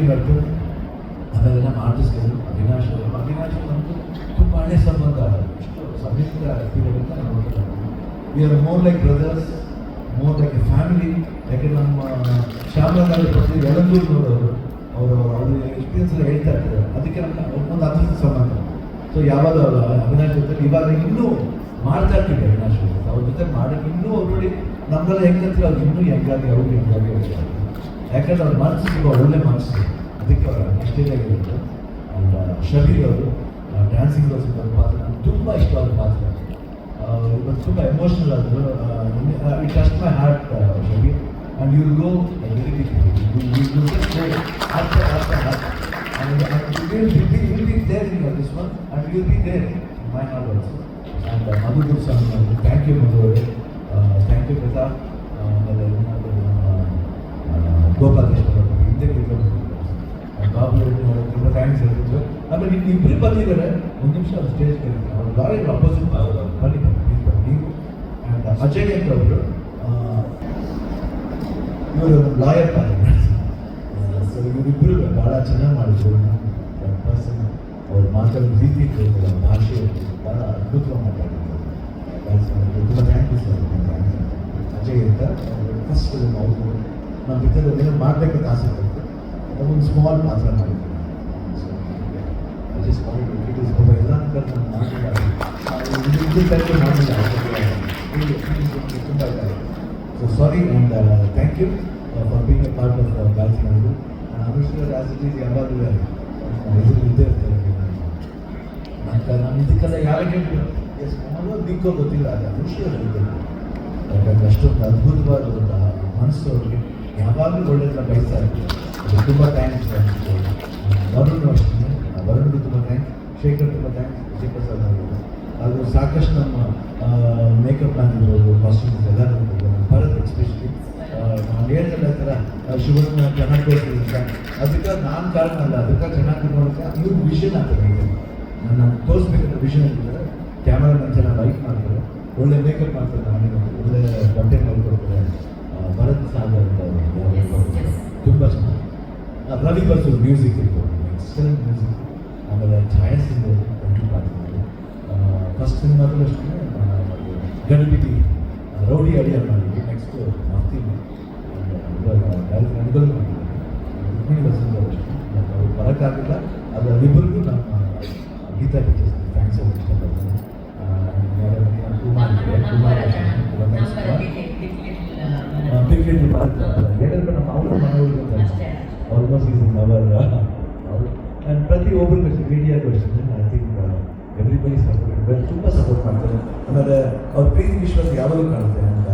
Happy ಬರ್ತದೆ ಅದನ್ನೆಲ್ಲ ಆರ್ಟಿಸ್ಟ್ಗಳು ಅವಿನಾಶ್ ಅವರು. ನಮ್ಮದು ತುಂಬ ಹಳೆ ಸಂಬಂಧ. ಸಮೀಪ ಪೀರಿಯಡ್ ಅಂತ ನಾವು we are more like brothers more like a family ಯಾಕೆ ನಮ್ಮ ಶ್ಯಾಮಲಾಲ್ ಪ್ರತಿ ನೋಡೋರು. ಅವರು ಅವರು ಎಕ್ಸ್ಪೀರಿಯನ್ಸ್ ಎಲ್ಲ ಹೇಳ್ತಾ ಇರ್ತಾರೆ. ಅದಕ್ಕೆ ನಮ್ಮ ಒಂದು ಹತ್ತಿರ ಸಂಬಂಧ. ಸೊ ಯಾವಾಗ ಅವಿನಾಶ್ ಜೊತೆ ಇವಾಗ ಇನ್ನೂ ಮಾಡ್ತಾ ಇರ್ತೀವಿ ಅವಿನಾಶ್ ಅವ್ರ. ಜೊತೆ ಮಾಡಕ್ಕೆ ಇನ್ನೂ ಅವ್ರು ನೋಡಿ ನಮ್ಮೆಲ್ಲ ಹೆಂಗಂದ್ರೆ ಅವ್ರು ಇನ್ನೂ ಹೆಂಗಾಗಿ ಅವ್ರಿಗೆ ಹೆಂಗಾಗಿ ಯಾಕಂದ್ರೆ ಅವ್ರ ಮನಸ್ಸು ತುಂಬ ಒಳ್ಳೆ ಮನಸ್ಸು ಅದಕ್ಕೆ ಅವರ ಇಷ್ಟೇದಾಗಿರುತ್ತೆ ಆ್ಯಂಡ್ ಶಬೀರ್ ಅವರು ಡ್ಯಾನ್ಸಿಂಗ್ ಸ್ವಲ್ಪ ಪಾತ್ರ ನನಗೆ ತುಂಬ ಇಷ್ಟವಾದ ಪಾತ್ರ. ಇವತ್ತು ತುಂಬ ಎಮೋಷ್ನಲ್ ಆದರು it touched my heart Shabeer and you go after heart and, and you will be, you will be there you your, Gopaleshwara ಹಿಂದೆ ಕೂತ್ಕೊಂಡು ಬಾಬು ಅವರು ತುಂಬ ಥ್ಯಾಂಕ್ಸ್ ಹೇಳ್ತಿದ್ರು ಆಮೇಲೆ ಇನ್ನು ಇಬ್ಬರು ಬಂದಿದ್ದಾರೆ ಒಂದು ನಿಮಿಷ ಅವ್ರು ಸ್ಟೇಜ್ ಕರೀತಾರೆ ಅವ್ರು ಲಾಯರ್ ಅಪೋಸಿಟ್ ಬನ್ನಿ please ಬನ್ನಿ ಆ್ಯಂಡ್ ಅಜಯ್ ಅಂತ ಅವರು ಇವರು ಲಾಯರ್ ಸೊ ಇವರಿಬ್ಬರು ಭಾಳ ಚೆನ್ನಾಗಿ ಮಾಡಿದ್ರು ಪರ್ಸನ್ ಅವ್ರು ಮಾತಾಡೋ ರೀತಿ ಅವ್ರ ಭಾಷೆ ಭಾಳ ಅದ್ಭುತವಾಗಿ ಮಾತಾಡಿದ್ರು ತುಂಬ ಥ್ಯಾಂಕ್ ಯು ಸರ್ ಅಜಯ್ ಅಂತ ಫಸ್ಟ್ ಅವರು ನಮ್ಮ ಬಿತ್ತದ ಏನೋ ಮಾಡಬೇಕಂತ ಆಸೆ ಪಡ್ತು ಒಂದು ಸ್ಮಾಲ್ ಪಾತ್ರ ಮಾಡಿದ್ದೀನಿ. ಎಲ್ಲ ತುಂಬ so sorry and thank you for being a part of Anushwar as it is ಯಾವಾಗಲೂ ಇದ್ರ ಇದ್ದೇ ಇರ್ತಾರೆ ನಂಗೆ ನಾನು ಇದಕ್ಕೆಲ್ಲ ಯಾರಿಗೆ ದಿಕ್ಕೋ ಗೊತ್ತಿಲ್ಲ. ಅದು ಇದ್ದರು ಯಾಕಂದ್ರೆ ಅಷ್ಟೊಂದು ಅದ್ಭುತವಾದ ಒಂದು ಮನಸ್ಸು ಅವ್ರಿಗೆ. ಯಾವಾಗಲೂ ಒಳ್ಳೆಯದನ್ನ ಬಯಸ್ತಾ ಇರ್ತೀವಿ ತುಂಬ ಥ್ಯಾಂಕ್ಸ್ ವರುಣ್ ಅಷ್ಟೇ ವರುಣ್ಗೂ ತುಂಬ ಥ್ಯಾಂಕ್ಸ್ ಶೇಖರ್ ತುಂಬ ಥ್ಯಾಂಕ್ಸ್ ವಿಜಯಪ್ರಸಾದ್ ಅವರು ಹಾಗೂ ಸಾಕಷ್ಟು ನಮ್ಮ ಮೇಕಪ್ ಮ್ಯಾನ್ ಇರ್ಬೋದು ಕಾಸ್ಟ್ಯೂಮ್ಸ್ ನಮ್ಮ ಭರತ್ ಎಕ್ಸ್ಪೆಷಲಿ ನಾನು ಆ ಥರ ಶಿವನ ಚೆನ್ನಾಗಿ ತೋರಿಸಿದ್ರಿಂದ ಅದಕ್ಕೆ ನಾನು ಕಾರಣ ಅಲ್ಲ, ಅದಕ್ಕೆ ಚೆನ್ನಾಗಿ ನೋಡೋಕ್ಕೆ ಇವ್ರ ವಿಷನ್ ಆಗ್ತದೆ ನನ್ನ ನಾನು ತೋರಿಸ್ಬೇಕಂತ ವಿಷನ್ ಆಗಿದ್ದಾರೆ ಕ್ಯಾಮ್ರಾಮನ್ ಚೆನ್ನಾಗಿ ಲೈಕ್ ಮಾಡ್ತಾರೆ. ಒಳ್ಳೆ ಮೇಕಪ್ ಮಾಡ್ತಾರೆ, ನಾನು ಒಳ್ಳೆ ಬಟ್ಟೆ ಮಾಡಿಕೊಡ್ತಾರೆ ಭರತ್ ಸಾಗರ್. ತುಂಬ ರವಿ ಬಸು ಮ್ಯೂಸಿಕ್ ಇರ್ಬೋದು ಎಕ್ಸಲೆಂಟ್ ಮ್ಯೂಸಿಕ್ ಆಮೇಲೆ ಛಾಯಾಸಿಂಗ್ ಟ್ವೆಂಟಿ ಮಾಡ್ತಿದ್ದಾರೆ ಫಸ್ಟ್ ಸಿನಿಮಾದಲ್ಲೂ ಅಷ್ಟೇ ಗಣಪತಿ ರೌಡಿ ಅಡಿಯ ಮಾಡಿದ್ವಿ ನೆಕ್ಸ್ಟ್ ಡೈರೆಕ್ಟ್ ಅನುಕೂಲ ಮಾಡಿದ್ದಾರೆ. ರುಕ್ಮಿಣಿ ಅವರು ಅಷ್ಟೇ. ಬರೋಕ್ಕಾಗಿಲ್ಲ ಅದು ಇಬ್ಬರಿಗೂ ನಮ್ಮ ಗೀತಾ ಟೀಚರ್ಸ್ ಆ್ಯಂಡ್ ಪ್ರತಿ ಮೀಡಿಯಾ ಅಷ್ಟೇ ಅಷ್ಟೇ ಐ ಥಿಂಕ್ ಎವ್ರಿಬಡಿ ಸಪೋರ್ಟ್ ತುಂಬ ಸಪೋರ್ಟ್ ಮಾಡ್ತಾರೆ. ಆಮೇಲೆ ಅವ್ರ ಪ್ರೀತಿ ವಿಶ್ವಾಸ ಯಾವಾಗಲೂ ಕಾಣುತ್ತೆ. ಅಂತ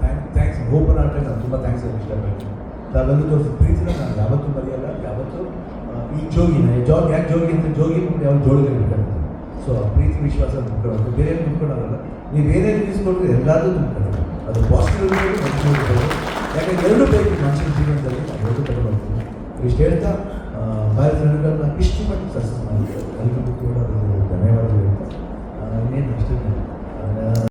ಥ್ಯಾಂಕ್ ಥ್ಯಾಂಕ್ಸ್ ಓಪನ್ ಆರ್ಟ್ ನಾನು ತುಂಬ ಥ್ಯಾಂಕ್ಸ್ ಹೇಳಕ್ಕೆ ಇಷ್ಟಪಡ್ತೀನಿ. ನಾವೆಲ್ಲೂ ತೋರಿಸಿ ಪ್ರೀತಿನ ನಾನು ಯಾವತ್ತೂ ಮರೆಯಲ್ಲ. ಯಾವತ್ತೂ ಆ, ಈ ಜೋಗಿನ ಜಾಗ್ ಯಾಕೆ ಜೋಗಿ ಅಂತ ಜೋಗಿ ಯಾವ ಜೋಳಿಗೆ ಇಟ್ಕೊಂಡು ಸೊ ಪ್ರೀತಿ ವಿಶ್ವಾಸ ತುಂಬ್ಕೊಳ್ಳೋದು. ಬೇರೆ ಏನು ನೀವು ನೀವು ಏನೇ ಕೊಟ್ಟರೆ ಎಲ್ಲರೂ ತುಂಬ್ಕೊಳ್ಳೋದು. ಅದು ಪಾಸಿಟಿವ್ ಇರ್ಬೋದು ಯಾಕಂದ್ರೆ ಎರಡೂ ಬೇಕು ಮನುಷ್ಯನ ಜೀವನದಲ್ಲಿ. ಎರಡು ತಗೊಂಡ್ಬರ್ತೀನಿ ಇಷ್ಟು ಹೇಳ್ತಾ ಭಾರತ